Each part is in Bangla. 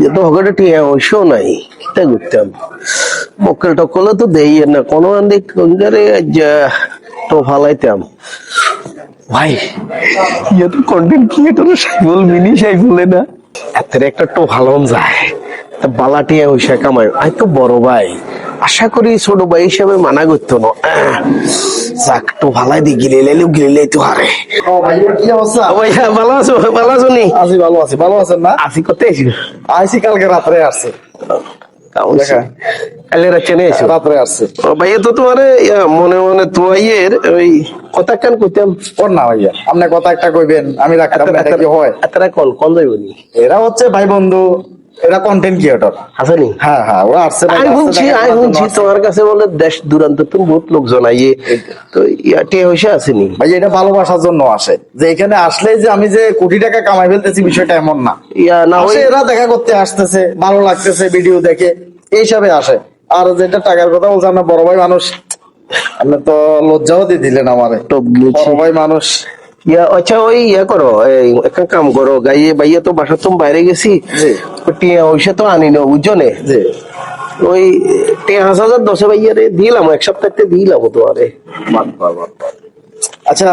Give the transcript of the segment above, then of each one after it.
যে তো অংশও নাই কিতা করতাম মক্কেল টক্কলে তো দেই না, কোনো আন্দি কঙ্গারে তো ফালাইতাম। ভাই ইয়ে তো কন্টেন্ট ক্রিয়েটর সাইবল মিনি সাইবলে না? এত একটা টো ভালো যায়। বালাটিয়া হইসা কামাই আই তো বড় ভাই। আশা করি ছোট ভাই হিসাবে মানা করতো না। যাক তো ভালাই দি গিলে লেলেও গিলে তো হারে কি অবস্থা? ও হ্যাঁ, ভালো আছো ভালো আছো নি? আছি ভালো আছি ভালো আছেন না? আসি করতে আইসি আইসি কালকে রাত্রে আসছে। কালে রাখছে নিয়ে এসো রাত্রে আসছে। ও তো তোমার মনে মনে তোয়াইয়ের ওই কথা কান কইতাম। ওর না ভাইয়া আপনি কথা একটা কইবেন আমি রাখতাম হয়? এতটা কল কল যাইব নি? এরা হচ্ছে ভাই বন্ধু। এরা কন্টেন্ট ক্রিয়েটর হাসানি হ্যাঁ হ্যাঁ আসছে আমি শুনছি আমি শুনছি তোমার কাছে বলে দেশ দূরান্ত তুমি বহুত লোকজন আইয়ে তো ইয়াতে হইসে আসেনি ভাই এটা ভালোবাসার জন্য আসে। যে এখানে আসলে যে আমি যে কোটি টাকা কামাই ফেলতেছি বিষয়টা এমন না। ইয়া না ওই এরা দেখা করতে আসতেছে ভালো লাগতেছে ভিডিও দেখে এই হিসাবে আসে। আর যেটা টাকার কথা বলছে আমরা বড় ভাই মানুষ আপনি তো লজ্জাও দিয়ে দিলেন আমারে। বড় ভাই মানুষ। ইয়া আচ্ছা ওই ইয়া করো এই একটা কাম করো গাইয়ে বাইয়ে তো বাসা তুমি বাইরে গেছি। টিয়া তো আনি না ওই হাজার দশে ভাইয়া রে দিলাম এক সপ্তাহতে দিলাম তোমারে। আচ্ছা।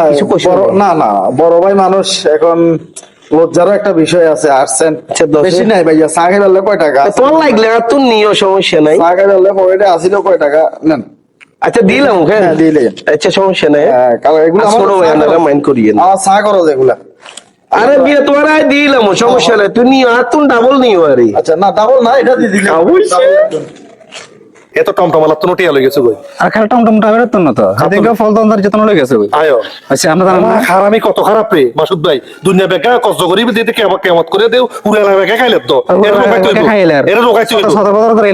না। না বড় ভাই মানুষ এখন লজ্জারও একটা বিষয় আছে আসছেন আচ্ছা, বেশি নাই ভাইয়া চা কয় টাকা? তোমার লাগলে আর তো নিও সমস্যা নাই। চা পকেটে আসিল কয় টাকা? নেন। আচ্ছা দিলাম হ্যাঁ। হ্যাঁ, দিলে। আচ্ছা সমস্যা নাই। হ্যাঁ, কারণ এগুলো আমার ছোট ভাই। মাইন্ড করিয়েন। আমার চা করো যেগুলা। আরে বিয়ে তোমার আয় দিলাম সমস্যা নাই তুই নিও আর তুমি ডাবল নিও আরে। আচ্ছা না ডাবল না এটা দিয়ে দিলে অবশ্যই। এত টমটমালা তো নোটিয়া লই গেছে কই? আর খালি টমটম ড্রাইভারের তো না তো? ফল তন্দার যত্ন লয়ে গেছে ওই। আয়ো। আচ্ছা আমরা জানেন না খারামি কত খারাপ রে মাসুদ ভাই। দুনিয়া বেকা কষ্ট করি দিতে কেমন কেমত করে দেও। উড়ালা বেকা খাইলে তো। এর রোগাই আর। এর রোগাই তুই সদর বদর করে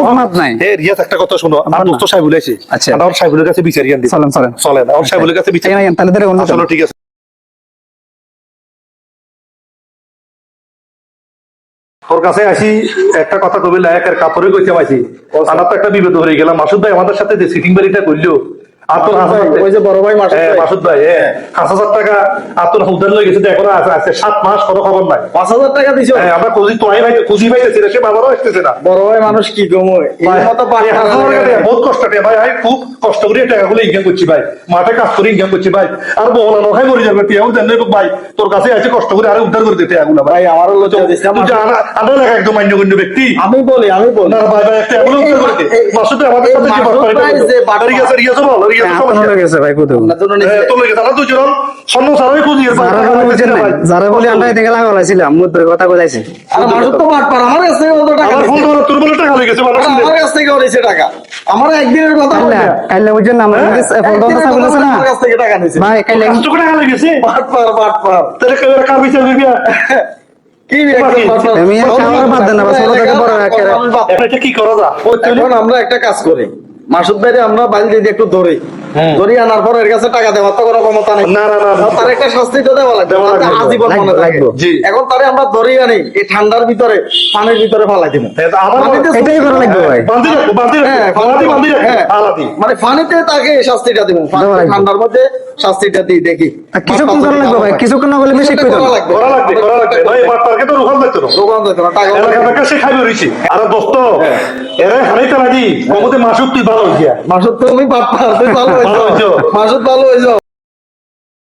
রকমাত নাই। এ রিয়াজ একটা কথা শুনো। আমার দোস্ত সাহেবুল আছে আচ্ছা। আমার সাহেবুলের কাছে বিচারি আন চলেন, চলেন। চলেন আমার সাহেবুলের কাছে বিচারি এই না, তাহলে ধরে অন্য চলো ঠিক আছে। তোর কাছে আসি একটা কথা কবি লায়কের কাপড়ে কইতে পাইছি। তো একটা বিপদ হয়ে গেলাম। মাসুদ ভাই আমাদের সাথে যে সিটিং বাড়িটা করল হ্যাঁ, ভাই। মাসুদ ভাই হ্যাঁ। হ্যাঁ, আমরা খুঁজি তো ভাই খুঁজি পাইতেছি সে বাবারও আসতেছে না। বড় ভাই মানুষ কি গমো ভাই, কষ্ট করে ভাই আমি খুব কষ্ট করে টাকাগুলো ইনকাম করছি ভাই। মাঠে কাজ করে ইনকাম করছি ভাই। আর বহনা নখাই মরে যাবে তুই এখন জানলে ভাই। তোর কাছে আছে কষ্ট করে আরে উদ্ধার করে দিতে এগুলো ভাই। ভাই আনা- আনা লেখা একদম মান্যগণ্য ব্যক্তি। আমি বলি আমি বলি। না ভাই ভাই একটা এগুলো উদ্ধার করে দে। মাসুদ আমাদের সাথে যে ভাই বল সমস্যা। গেছে ভাই কোথাও? হ্যাঁ, লেগে তারা দুজন সারাই খুঁজি যারা ভাই। যারা বলি আমরা মুদ্রে কথা আরে তো বাটপার আমার কাছ থেকে টাকা আমার ফোন তোর বলে টাকা লেগেছে আমার কাছ টাকা। আমার একদিনের কথা কাইলা বলে কাইলা বুঝেন না আমরা ফল তন্দার একদিনের কথা কথা বলেছে বলে না। আমার কাছ থেকে টাকা নিছে। ভাই কাইলা কষ্ট টাকা লেগেছে? বাটপার বাটপার তাহলে কেউ কার বিচার দিবি কি আমি আর বাদ দেন না, ছোট থেকে বড় একেবারে। মানুষ বাদ- এটা কি করা যা এখন আমরা একটা কাজ করি। মাসুদ ভাইরে আমরা বাড়ি দিয়ে একটু ধরি ধরি আনার পর এর কাছে টাকা দেওয়ার তো কোনো ক্ষমতা নেই। না, না, না, না। তার একটা শাস্তি তো দেওয়া লাগবে দেওয়া যাতে লাগবে। আজীবন মনে থাকবে। এখন তারে আমরা ধরি আনি এই ঠান্ডার ভিতরে পানির ভিতরে ফালাই দিব। এটাই করা লাগবে ভাই। বান্ধি রাখো বান্ধি রাখো। হ্যাঁ, বান্ধি বান্ধি রাখো হ্যাঁ। আলাদি মানে পানিতে তাকে শাস্তিটা দিব। ঠান্ডার মধ্যে শাস্তিটা দিই দেখি। কিছুক্ষণ করা লাগবে ভাই কিছুক্ষণ না করলে বেশি করা লাগবে। করা লাগবে করা লাগবে। ভাই আমার টার্গে তো রুখান দিতে না দোকান দিতে না, টাকা এলাকা এলাকা খাইবে রইছি। আর দোস্ত এরে হারাইতে লাগি কমতে মাসুক তুই ভালো হইয়া মাসুদ তুমি বাপ তুই ভালো ভালো হয়েছো। মাসুদ ভালো হয়েছো